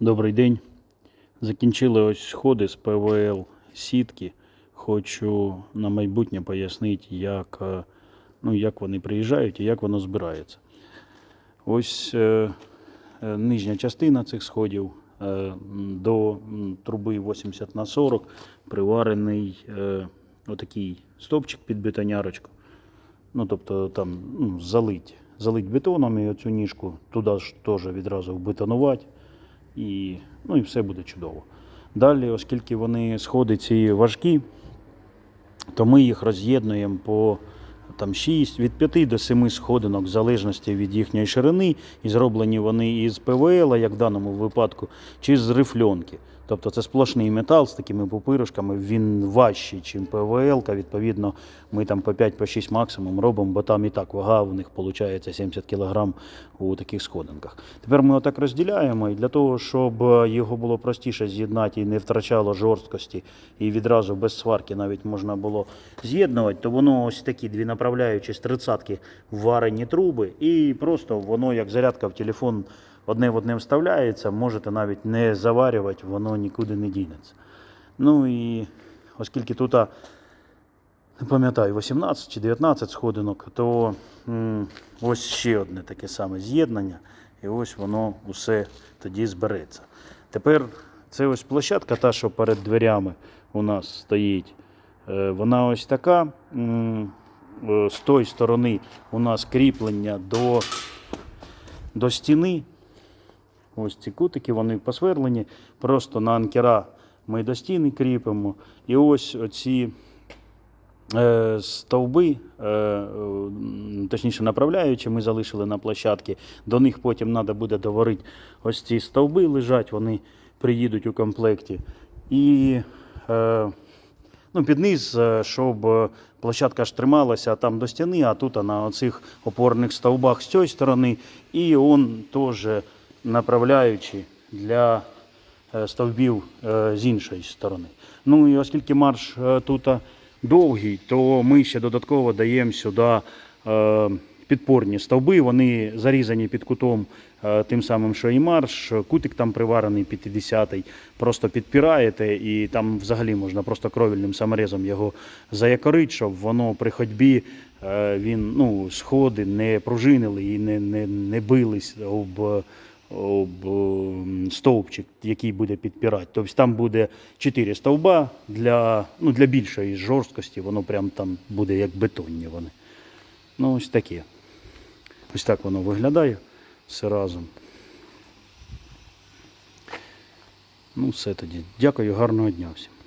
Добрий день. Закінчили ось сходи з ПВЛ сітки. Хочу на майбутнє пояснити, як, е, ну, як вони приїжджають і як воно збирається. Ось е, е, нижня частина цих сходів е, до труби 80 на 40 приварений е, отакий стовпчик під бетонярочку. Ну, тобто там ну, залить, залить бетоном і оцю ніжку туди ж теж відразу вбетонувати і, ну, і все буде чудово. Далі, оскільки вони сходи ці важкі, то ми їх роз'єднуємо по там, 6, від 5 до 7 сходинок, в залежності від їхньої ширини, і зроблені вони із ПВЛ, як в даному випадку, чи з рифльонки. Тобто це сплошний метал з такими пупиришками, він важчий, ніж ПВЛ. Відповідно, ми там по 5-6 максимум робимо, бо там і так вага у них виходить 70 кг у таких сходинках. Тепер ми отак розділяємо, і для того, щоб його було простіше з'єднати і не втрачало жорсткості, і відразу без сварки навіть можна було з'єднувати, то воно ось такі дві направляючі з тридцятки варені труби, і просто воно як зарядка в телефон одне в одне вставляється, можете навіть не заварювати, воно нікуди не дінеться. Ну і оскільки тут, не пам'ятаю, 18 чи 19 сходинок, то м, ось ще одне таке саме з'єднання, і ось воно усе тоді збереться. Тепер це ось площадка, та, що перед дверями у нас стоїть. Е, Вона ось така. Е, З тої сторони у нас кріплення до, до стіни. Ось ці кутики, вони посверлені. Просто на анкера ми до стіни кріпимо. І ось оці е, стовби, е, точніше направляючи, ми залишили на площадці. До них потім треба буде доварити ось ці стовби лежать, вони приїдуть у комплекті. І е, ну, під низ, е, щоб площадка ж трималася там до стіни, а тут на оцих опорних стовбах з цієї сторони. І он теж направляючи для е, стовбів е, з іншої сторони. Ну і оскільки марш е, тут довгий, то ми ще додатково даємо сюди підпорні стовби. Вони зарізані під кутом тим самим, що і марш. Кутик там приварений 50-й. Просто підпираєте, і там взагалі можна просто кровільним саморезом його заякорити, щоб воно при ходьбі він ну, сходи не пружинили і не, не, не бились об об стовпчик, який буде підпирати. Тобто там буде 4 стовба для, ну, для більшої жорсткості, воно прям там буде як бетонні вони. Ну, ось таке. Ось так воно виглядає все разом. Ну, все тоді. Дякую, гарного дня всім.